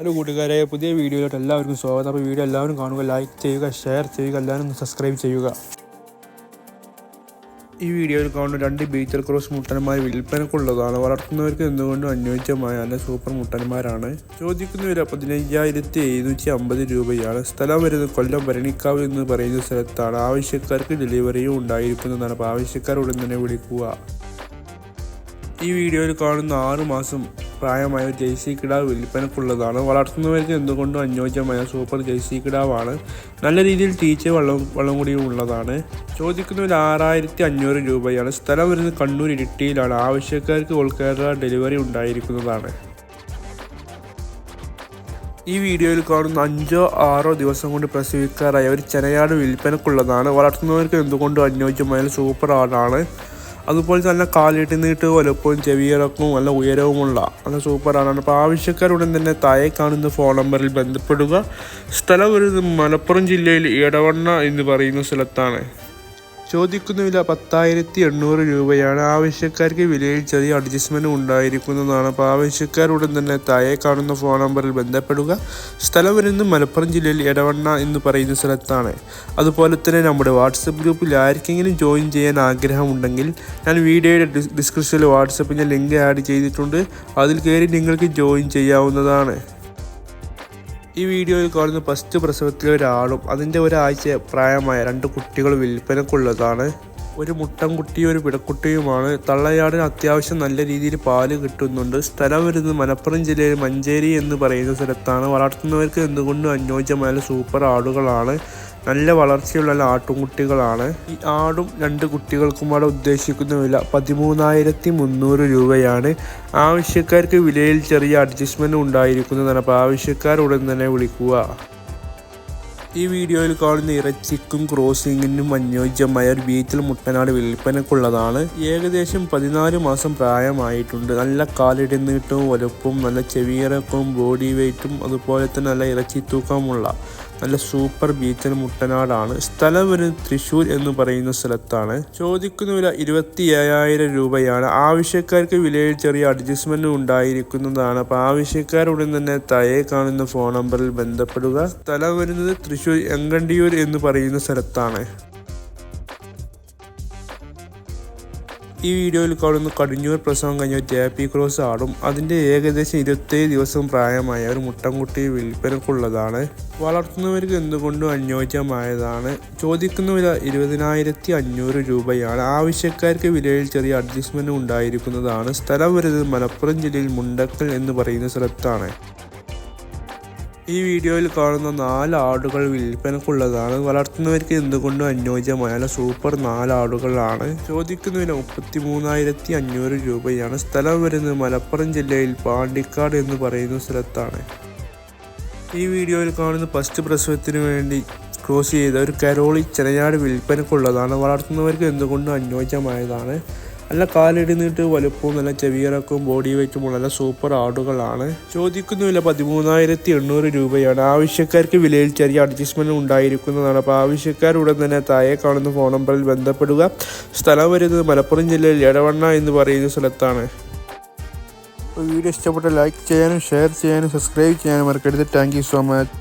Hello കൂട്ടുകാരെ പുതിയ വീഡിയോയിലോട്ട് എല്ലാവർക്കും സ്വാഗതം. അപ്പോൾ വീഡിയോ എല്ലാവരും കാണുക ലൈക്ക് ചെയ്യുക ഷെയർ ചെയ്യുക എല്ലാവരും സബ്സ്ക്രൈബ് ചെയ്യുക. ഈ വീഡിയോയിൽ കാണുന്ന രണ്ട് ബീച്ചർ ക്രോസ് മുട്ടന്മാർ വിൽപ്പനക്കുള്ളതാണ്. വളർത്തുന്നവർക്ക് എന്തുകൊണ്ടും അനുയോജ്യമായ നല്ല സൂപ്പർ മുട്ടന്മാരാണ്. ചോദിക്കുന്ന വില പതിനയ്യായിരത്തി എഴുന്നൂറ്റി അമ്പത് രൂപയാണ്. സ്ഥലം വരുന്നത് കൊല്ലം ഭരണിക്കാവ് എന്ന് പറയുന്ന സ്ഥലത്താണ്. ആവശ്യക്കാർക്ക് ഡെലിവറിയും ഉണ്ടായിരിക്കുന്നതാണ്. അപ്പോൾ ആവശ്യക്കാർ ഉടൻ തന്നെ വിളിക്കുക. ഈ വീഡിയോയിൽ കാണുന്ന ആറു മാസം പ്രായമായ ജേഴ്സി കിടാവ് വിൽപ്പനക്കുള്ളതാണ്. വളർത്തുന്നവർക്ക് എന്തുകൊണ്ടും അനുയോജ്യമായ സൂപ്പർ ജെയ്സി കിടാവാണ്. നല്ല രീതിയിൽ ടീച്ച വെള്ളം വെള്ളം കൂടിയും ഉള്ളതാണ്. ചോദിക്കുന്നവർ ആറായിരത്തി അഞ്ഞൂറ് രൂപയാണ്. സ്ഥലം വരുന്നത് കണ്ണൂർ ഇരിട്ടിയിലാണ്. ആവശ്യക്കാർക്ക് കേരള ഡെലിവറി ഉണ്ടായിരിക്കുന്നതാണ്. ഈ വീഡിയോയിൽ കാണുന്ന അഞ്ചോ ആറോ ദിവസം കൊണ്ട് പ്രസവിക്കാറായ ഒരു ചെനയാട് വിൽപ്പനക്കുള്ളതാണ്. വളർത്തുന്നവർക്ക് എന്തുകൊണ്ടും അനുയോജ്യമായ സൂപ്പർ ആടാണ് അതുപോലെ തന്നെ കാലിട്ട് നീട്ട് വലുപ്പവും ചെവിയിറക്കവും നല്ല ഉയരവുമുള്ള നല്ല സൂപ്പറാണ്. അപ്പോൾ ആവശ്യക്കാരുടൻ തന്നെ താഴെ കാണുന്ന ഫോൺ നമ്പറിൽ ബന്ധപ്പെടുക. സ്ഥലം വരുന്നത് മലപ്പുറം ജില്ലയിൽ ഇടവണ്ണ എന്ന് പറയുന്ന സ്ഥലത്താണ്. ചോദിക്കുന്ന വില പത്തായിരത്തി എണ്ണൂറ് രൂപയാണ് ആവശ്യക്കാർക്ക് വിലയിൽ ചെറിയ അഡ്ജസ്റ്റ്മെന്റ് ഉണ്ടായിരിക്കുന്നതാണ്. അപ്പോൾ ആവശ്യക്കാരുടൻ തന്നെ താഴെ കാണുന്ന ഫോൺ നമ്പറിൽ ബന്ധപ്പെടുക. സ്ഥലം വരുന്നത് മലപ്പുറം ജില്ലയിൽ എടവണ്ണ എന്ന് പറയുന്ന സ്ഥലത്താണ്. അതുപോലെ തന്നെ നമ്മുടെ വാട്സപ്പ് ഗ്രൂപ്പിൽ ആർക്കെങ്കിലും ജോയിൻ ചെയ്യാൻ ആഗ്രഹമുണ്ടെങ്കിൽ ഞാൻ വീഡിയോയുടെ ഡിസ് ഡിസ്ക്രിപ്ഷനിൽ വാട്സപ്പിന്റെ ലിങ്ക് ആഡ് ചെയ്തിട്ടുണ്ട്. അതിൽ കയറി നിങ്ങൾക്ക് ജോയിൻ ചെയ്യാവുന്നതാണ്. ഈ വീഡിയോയിൽ കാണുന്ന ഫസ്റ്റ് പ്രസവത്തിലെ ഒരാളും അതിന്റെ ഒരാഴ്ച പ്രായമായ രണ്ട് കുട്ടികൾ വിൽപ്പനക്കുള്ളതാണ്. ഒരു മുട്ടൻകുട്ടിയും ഒരു പിടക്കുട്ടിയുമാണ്. തള്ളയാടിന് അത്യാവശ്യം നല്ല രീതിയിൽ പാൽ കിട്ടുന്നുണ്ട്. സ്ഥലം വരുന്നത് മലപ്പുറം ജില്ലയിൽ മഞ്ചേരി എന്ന് പറയുന്ന സ്ഥലത്താണ്. വളർത്തുന്നവർക്ക് എന്തുകൊണ്ടും അനുയോജ്യമായ സൂപ്പർ ആടുകളാണ്. നല്ല വളർച്ചയുള്ള ആട്ടുംകുട്ടികളാണ്. ഈ ആടും രണ്ട് കുട്ടികൾക്കും അവിടെ ഉദ്ദേശിക്കുന്ന വില പതിമൂന്നായിരത്തി മുന്നൂറ് രൂപയാണ്. ആവശ്യക്കാർക്ക് വിലയിൽ ചെറിയ അഡ്ജസ്റ്റ്മെന്റ് ഉണ്ടായിരിക്കുന്നതാണ്. അപ്പോൾ ആവശ്യക്കാർ ഉടൻ തന്നെ വിളിക്കുക. ഈ വീഡിയോയിൽ കാണുന്ന ഇറച്ചിക്കും ക്രോസിങ്ങിനും അനുയോജ്യമായ ഒരു വീറ്റിൽ മുട്ടനാട് വിൽപ്പനക്കുള്ളതാണ്. ഏകദേശം പതിനാല് മാസം പ്രായമായിട്ടുണ്ട്. നല്ല കാലിടുന്നിട്ടും വലുപ്പവും നല്ല ചെവിയിറക്കവും ബോഡി വെയ്റ്റും അതുപോലെ തന്നെ നല്ല ഇറച്ചി തൂക്കമുള്ള നല്ല സൂപ്പർ ബീച്ചൽ മുട്ടനാടാണ്. സ്ഥലം ഒരു തൃശ്ശൂർ എന്ന് പറയുന്ന സ്ഥലത്താണ്. ചോദിക്കുന്ന വില ഇരുപത്തി ഏഴായിരം രൂപയാണ്. ആവശ്യക്കാർക്ക് വിലയിൽ ചെറിയ അഡ്ജസ്റ്റ്മെന്റ് ഉണ്ടായിരിക്കുന്നതാണ്. അപ്പോൾ ആവശ്യക്കാരുടൻ തന്നെ തയെ കാണുന്ന ഫോൺ നമ്പറിൽ ബന്ധപ്പെടുക. സ്ഥലം വരുന്നത് തൃശ്ശൂർ എങ്കണ്ടിയൂർ എന്ന് പറയുന്ന സ്ഥലത്താണ്. ഈ വീഡിയോയിൽ കാണുന്ന കടിഞ്ഞൂർ പ്രസവം കഴിഞ്ഞ ജാപ്പി ക്രോസ് ആടും. അതിന്റെ ഏകദേശം ഇരുപത്തേഴ് ദിവസം പ്രായമായ ഒരു മുട്ടൻകുട്ടി വിൽപ്പനക്കുള്ളതാണ് വളർത്തുന്നവർക്ക് എന്തുകൊണ്ടും അനുയോജ്യമായതാണ്. ചോദിക്കുന്ന വില ഇരുപതിനായിരത്തി അഞ്ഞൂറ് രൂപയാണ്. ആവശ്യക്കാർക്ക് വിലയിൽ ചെറിയ അഡ്ജസ്റ്റ്മെന്റ് ഉണ്ടായിരിക്കുന്നതാണ്. സ്ഥലം വരുന്നത് മലപ്പുറം ജില്ലയിൽ മുണ്ടക്കൽ എന്ന് പറയുന്ന സ്ഥലത്താണ്. ഈ വീഡിയോയിൽ കാണുന്ന നാല് ആടുകൾ വിൽപ്പനക്കുള്ളതാണ്. വളർത്തുന്നവർക്ക് എന്തുകൊണ്ടും അനുയോജ്യമായ സൂപ്പർ നാല് ആടുകളാണ്. ചോദിക്കുന്നതിന് മുപ്പത്തി മൂന്നായിരത്തി അഞ്ഞൂറ് രൂപയാണ്. സ്ഥലം വരുന്നത് മലപ്പുറം ജില്ലയിൽ പാണ്ടിക്കാട് എന്ന് പറയുന്ന സ്ഥലത്താണ്. ഈ വീഡിയോയിൽ കാണുന്ന ഫസ്റ്റ് പ്രസവത്തിന് വേണ്ടി ക്രോസ് ചെയ്ത ഒരു കരോളി ചെനയാട് വിൽപ്പനക്കുള്ളതാണ്. വളർത്തുന്നവർക്ക് എന്തുകൊണ്ടും അനുയോജ്യമായതാണ്. നല്ല കാലിടുന്നിട്ട് വലുപ്പവും നല്ല ചെവിയിറക്കവും ബോഡി വെയ്റ്റും നല്ല സൂപ്പർ ആടുകളാണ്. ചോദിക്കുന്ന വില പതിമൂന്നായിരത്തി എണ്ണൂറ് രൂപയാണ്. ആവശ്യക്കാർക്ക് വിലയിൽ ചെറിയ അഡ്ജസ്റ്റ്മെന്റ് ഉണ്ടായിരിക്കുന്നതാണ്. അപ്പോൾ ആവശ്യക്കാർ ഉടൻ തന്നെ താഴെ കാണുന്ന ഫോൺ നമ്പറിൽ ബന്ധപ്പെടുക. സ്ഥലം വരുന്നത് മലപ്പുറം ജില്ലയിൽ എടവണ്ണ എന്ന് പറയുന്ന സ്ഥലത്താണ്. വീഡിയോ ഇഷ്ടപ്പെട്ട ലൈക്ക് ചെയ്യാനും ഷെയർ ചെയ്യാനും സബ്സ്ക്രൈബ് ചെയ്യാനും മറക്കരുത്. Thank you so much